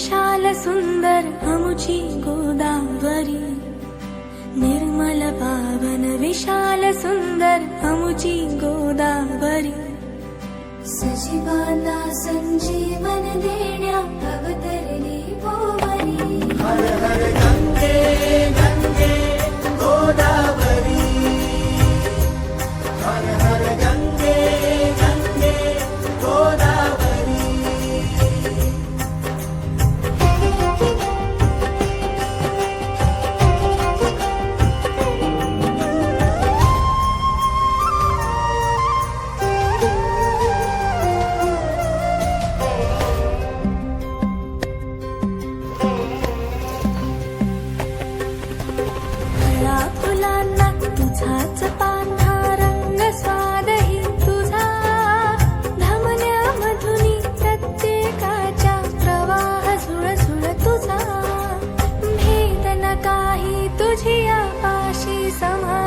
विशाल सुन्दर अमुची गोदावरी निर्मल पावन विशाल सुन्दर अमुची गोदावरी। सजीवांना संजीवन देण्या somehow